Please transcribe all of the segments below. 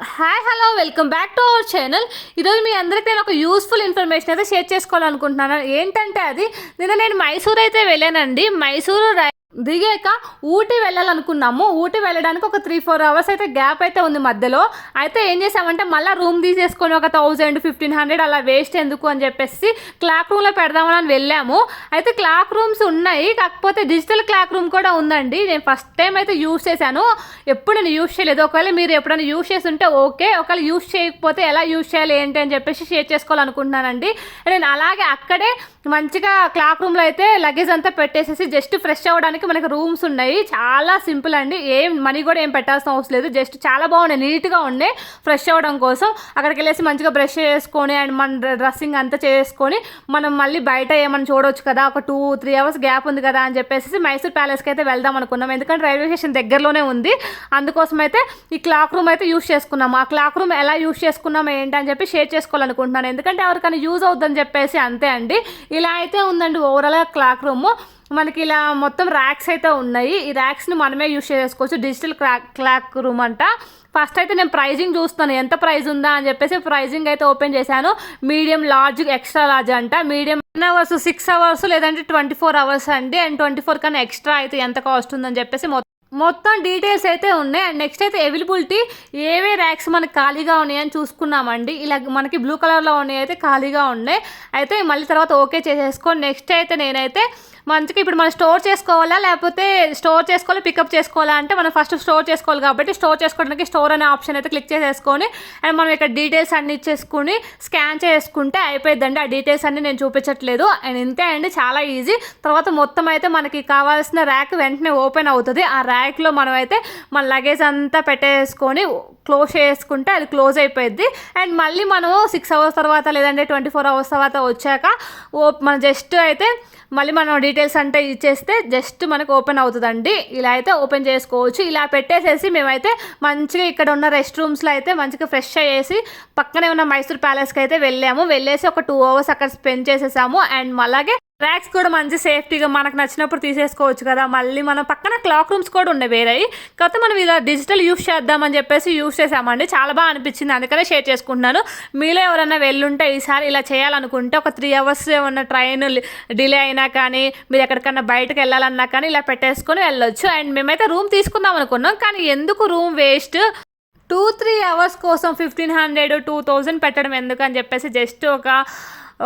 Hi hello welcome back to our channel ఈరోజు మీ అందరికీ నేను ఒక యూస్ఫుల్ ఇన్ఫర్మేషన్ అయితే షేర్ చేసుకోవాలనుకుంటున్నాను. ఏంటంటే అది నిన్న నేను మైసూర్ అయితే వెళ్ళానండి. మైసూరు రై- దిగాక ఊటీ వెళ్ళాలనుకున్నాము. ఊటీ వెళ్ళడానికి ఒక త్రీ ఫోర్ అవర్స్ అయితే గ్యాప్ అయితే ఉంది మధ్యలో. అయితే ఏం చేసామంటే మళ్ళీ రూమ్ తీసేసుకొని ఒక థౌజండ్ ఫిఫ్టీన్ హండ్రెడ్ అలా వేస్ట్ ఎందుకు అని చెప్పేసి క్లాక్ రూమ్లో పెడదామని అని వెళ్ళాము. అయితే క్లాక్ రూమ్స్ ఉన్నాయి. కాకపోతే డిజిటల్ క్లాక్ రూమ్ కూడా ఉందండి. నేను ఫస్ట్ టైం అయితే యూస్ చేశాను. ఎప్పుడు నేను యూస్ చేయలేదు. ఒకవేళ మీరు ఎప్పుడైనా యూస్ చేసి ఉంటే ఓకే ఒకవేళ యూస్ చేయకపోతే ఎలా యూస్ చేయాలి ఏంటి అని చెప్పేసి షేర్ చేసుకోవాలనుకుంటున్నానండి. నేను అలాగే అక్కడే మంచిగా క్లాక్ రూమ్లో అయితే లగేజ్ అంతా పెట్టేసేసి జస్ట్ ఫ్రెష్ అవ్వడానికి మనకి రూమ్స్ ఉన్నాయి. చాలా సింపుల్ అండి. ఏం మనీ కూడా ఏం పెట్టాల్సిన అవసరం లేదు. జస్ట్ చాలా బాగున్నాయి. నీట్గా ఉన్నాయి. ఫ్రెష్ అవ్వడం కోసం అక్కడికి వెళ్ళేసి మంచిగా బ్రష్ చేసుకొని అండ్ మన డ్రెస్సింగ్ అంతా చేసుకొని మనం మళ్ళీ బయట ఏమైనా చూడవచ్చు కదా. ఒక టూ త్రీ అవర్స్ గ్యాప్ ఉంది కదా అని చెప్పేసి మైసూర్ ప్యాలెస్కి అయితే వెళ్దాం అనుకున్నాం. ఎందుకంటే రైల్వే స్టేషన్ దగ్గరలోనే ఉంది. అందుకోసం అయితే ఈ క్లాక్ రూమ్ అయితే యూస్ చేసుకున్నాము. ఆ క్లాక్ రూమ్ ఎలా యూస్ చేసుకున్నాం ఏంటి అని చెప్పి షేర్ చేసుకోవాలనుకుంటున్నాను. ఎందుకంటే ఎవరికైనా యూజ్ అవుద్దని చెప్పేసి అంతే అండి. ఇలా అయితే ఉందండి ఓవరాల్గా క్లాక్ రూమ్. మనకి ఇలా మొత్తం ర్యాక్స్ అయితే ఉన్నాయి. ఈ ర్యాక్స్ని మనమే యూస్ చేసుకోవచ్చు. డిజిటల్ క్లాక్ క్లాక్ రూమ్ అంట. ఫస్ట్ అయితే నేను ప్రైజింగ్ చూస్తాను ఎంత ప్రైజ్ ఉందా అని చెప్పేసి ప్రైజింగ్ అయితే ఓపెన్ చేశాను. మీడియం లార్జ్ ఎక్స్ట్రా లార్జ్ అంట. మీడియం అవర్స్ సిక్స్ అవర్స్ లేదంటే ట్వంటీ ఫోర్ అవర్స్ అండి. అండ్ ట్వంటీ ఫోర్ కన్నా ఎక్స్ట్రా అయితే ఎంత కాస్ట్ ఉందని చెప్పేసి మొత్తం మొత్తం డీటెయిల్స్ అయితే ఉన్నాయి. అండ్ నెక్స్ట్ అయితే అవైలబిలిటీ ఏవే ర్యాక్స్ మనకి ఖాళీగా ఉన్నాయని చూసుకున్నామండి. ఇలా మనకి బ్లూ కలర్లో ఉన్నాయి అయితే ఖాళీగా ఉన్నాయి. అయితే మళ్ళీ తర్వాత ఓకే చేసేసుకొని నెక్స్ట్ అయితే నేనైతే మంచిగా ఇప్పుడు మనం స్టోర్ చేసుకోవాలా? లేకపోతే స్టోర్ చేసుకోవాలి? పికప్ చేసుకోవాలా? అంటే మనం ఫస్ట్ స్టోర్ చేసుకోవాలి కాబట్టి స్టోర్ చేసుకోవడానికి స్టోర్ అనే ఆప్షన్ అయితే క్లిక్ చేసేసుకొని అండ్ మనం ఇక్కడ డీటెయిల్స్ అన్ని ఇచ్చేసుకుని స్కాన్ చేసుకుంటే అయిపోయిందండి ఆ డీటెయిల్స్ అన్ని నేను చూపించట్లేదు. అండ్ ఇంతే అండి. చాలా ఈజీ. తర్వాత మొత్తం అయితే మనకి కావాల్సిన ర్యాక్ వెంటనే ఓపెన్ అవుతుంది. ఆ ర్యాక్లో మనం అయితే మన లగేజ్ అంతా పెట్టేసుకొని క్లోజ్ చేసుకుంటే అది క్లోజ్ అయిపోయింది అండ్ మళ్ళీ మనము సిక్స్ అవర్స్ తర్వాత లేదంటే ట్వంటీ ఫోర్ అవర్స్ తర్వాత వచ్చాక ఓ మన జస్ట్ అయితే మళ్ళీ మనం డీటెయిల్స్ అంటే ఇచ్చేస్తే జస్ట్ మనకు ఓపెన్ అవుతుందండి. ఇలా అయితే ఓపెన్ చేసుకోవచ్చు. ఇలా పెట్టేసేసి మేమైతే మంచిగా ఇక్కడ ఉన్న రెస్ట్ రూమ్స్లో అయితే మంచిగా ఫ్రెష్ అయ్యేసి పక్కనే ఉన్న మైసూర్ ప్యాలెస్కి అయితే వెళ్ళాము. వెళ్ళేసి ఒక టూ అవర్స్ అక్కడ స్పెండ్ చేసేసాము. అండ్ అలాగే ట్రాక్స్ కూడా మంచి సేఫ్టీగా మనకు నచ్చినప్పుడు తీసేసుకోవచ్చు కదా. మళ్ళీ మనం పక్కన క్లాక్ రూమ్స్ కూడా ఉన్నాయి వేరే కాకపోతే మనం ఇలా డిజిటల్ యూస్ చేద్దామని చెప్పేసి యూస్ చేసామండి చాలా బాగా అనిపించింది. అందుకనే షేర్ చేసుకుంటున్నాను. మీలో ఎవరైనా వెళ్ళుంటే ఈసారి ఇలా చేయాలనుకుంటే ఒక త్రీ అవర్స్ ఏమన్నా ట్రైన్ డిలే అయినా కానీ మీరు ఎక్కడికన్నా బయటకు వెళ్ళాలన్నా కానీ ఇలా పెట్టేసుకొని వెళ్ళొచ్చు. అండ్ మేమైతే రూమ్ తీసుకుందాం అనుకున్నాం. కానీ ఎందుకు room waste? Two three hours కోసం ఫిఫ్టీన్ హండ్రెడ్ టూ థౌజండ్ పెట్టడం ఎందుకు అని చెప్పేసి జస్ట్ ఒక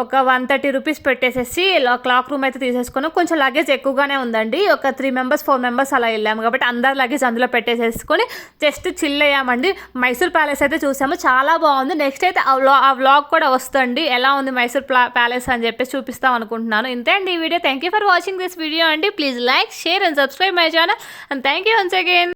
ఒక వన్ థర్టీ రూపీస్ పెట్టేసేసి క్లాక్ రూమ్ అయితే తీసేసుకున్నాం. కొంచెం లగేజ్ ఎక్కువగానే ఉందండి. ఒక త్రీ మెంబర్స్ ఫోర్ మెంబర్స్ అలా వెళ్ళాము కాబట్టి అందరి లగేజ్ అందులో పెట్టేసేసుకొని జస్ట్ చిల్ అయ్యామండి. మైసూర్ ప్యాలెస్ అయితే చూసాము. చాలా బాగుంది. నెక్స్ట్ అయితే ఆ ఆ వ్లాగ్ కూడా వస్తుంది ఎలా ఉంది మైసూర్ ప్యాలెస్ అని చెప్పేసి చూపిస్తాం అనుకుంటున్నాను. ఇంతే అండి ఈ video. Thank you for watching this video అండి. Please like share and subscribe my channel and thank you once again